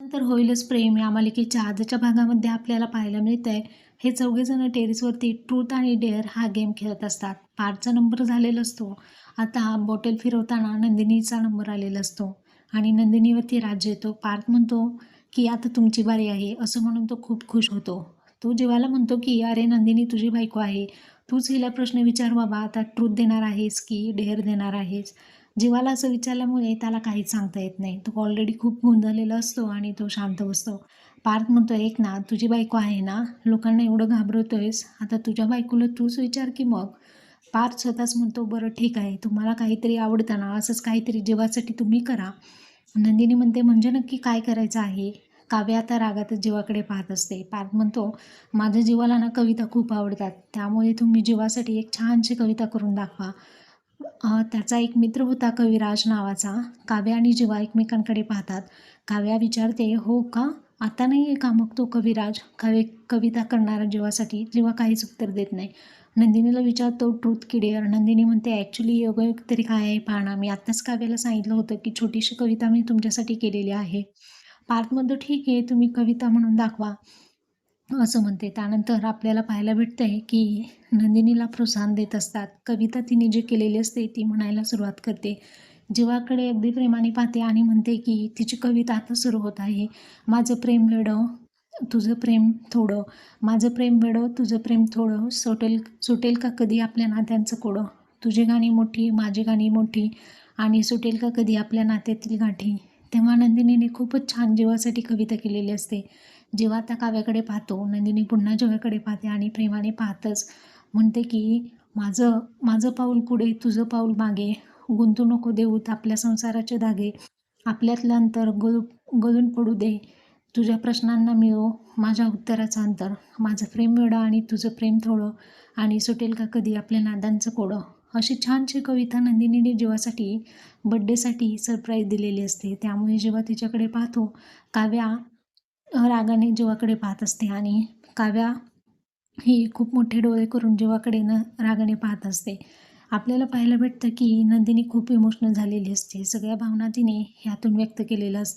नंतर होईलच प्रेम या मालिकेच्या आजच्या भागामध्ये आपल्याला पाहायला मिळत आहे हे चौघेजण टेरेसवरती ट्रूथ आणि डेअर हा गेम खेळत असतात. पारचा नंबर झालेला असतो. आता बॉटल फिरवताना नंदिनीचा नंबर आलेला असतो. आणि नंदिनीवरती राज्य येतो. पार्थ म्हणतो की आता तुमची बारी आहे. असं म्हणून तो खूप खुश होतो. तो जीवाला म्हणतो की अरे नंदिनी तुझी बायको आहे. तूच हिला प्रश्न विचार बाबा. आता ट्रूथ देणार आहेस की डेअर देणार आहेस? जीवाला असं विचारल्यामुळे त्याला काहीच सांगता येत नाही. तो ऑलरेडी खूप गोंधळलेला असतो आणि तो शांत बसतो. पार्थ म्हणतो एक ना तुझी बायको आहे ना? लोकांना एवढं घाबरवतोयस. आता तुझ्या बायकोला तूच विचार की मग? पार्थ स्वतःच म्हणतो बरं ठीक आहे. तुम्हाला काहीतरी आवडतं ना? असंच काहीतरी जीवासाठी तुम्ही करा. नंदिनी म्हणते म्हणजे नक्की काय करायचं आहे? काव्य आता रागातच जीवाकडे पाहत असते. पार्थ म्हणतो माझ्या जीवाला ना कविता खूप आवडतात. त्यामुळे तुम्ही जीवासाठी एक छानशी कविता करून दाखवा. त्याचा एक मित्र होता कविराज नावाचा. काव्या आणि जीवा एकमेकांकडे पाहतात. काव्या विचारते हो का? आता नाही आहे का मग तो कविराज? कवि कविता करणारा जीवासाठी जीवा काहीच उत्तर देत नाही. नंदिनीला विचारतो ट्रूथ किडेअर. नंदिनी म्हणते ॲक्च्युली योग तरी काय आहे? पाहणार मी आत्ताच काव्याला सांगितलं होतं की छोटीशी कविता मी तुमच्यासाठी केलेली आहे. पार्थ म्हणतो ठीक आहे तुम्ही कविता म्हणून दाखवा. असं म्हणते. त्यानंतर आपल्याला पाहायला भेटतंय की नंदिनीला प्रोत्साहन देत असतात. कविता तिने जे केलेली असते ती म्हणायला सुरुवात करते. जीवाकडे अगदी प्रेमाने पाहते आणि म्हणते की तिची कविता आता सुरू होत आहे. माझं प्रेम वेडं तुझं प्रेम थोडं. माझं प्रेम वेडं तुझं प्रेम थोडं. सुटेल सुटेल का कधी आपल्या नात्यांचं कोडं? तुझी गाणी मोठी माझी गाणी मोठी. आणि सुटेल का कधी आपल्या नात्यातील गाठी? तेव्हा नंदिनीने खूपच छान जीवासाठी कविता केलेली असते. जेव्हा त्या काव्याकडे पाहतो नंदिनी पुन्हा जेव्हाकडे पाहते आणि प्रेमाने पाहतच म्हणते की माझं माझं पाऊल पुढे तुझं पाऊल मागे. गुंतू नको देऊत आपल्या संसाराचे धागे. आपल्यातलं अंतर गळू गळून पडू दे. तुझ्या प्रश्नांना मिळो माझ्या उत्तराचं अंतर. माझं प्रेम मिळा आणि तुझं प्रेम थोडं. आणि सुटेल का कधी आपल्या नादांचं कोडं? अशी छानशी कविता नंदिनीने जीवासाठी बड्डेसाठी सरप्राईज दिलेली असते. त्यामुळे जेव्हा तिच्याकडे पाहतो काव्या रागाने जीवाकडे पाहत असते आणि काव्या ही खूप मोठे डोळे करून जीवाकडे न रागाने पाहत असते. आपल्याला पाहायला भेटतं की नंदिनी खूप इमोशनल झालेली असते. सगळ्या भावना तिने ह्यातून व्यक्त केलेल्या असतात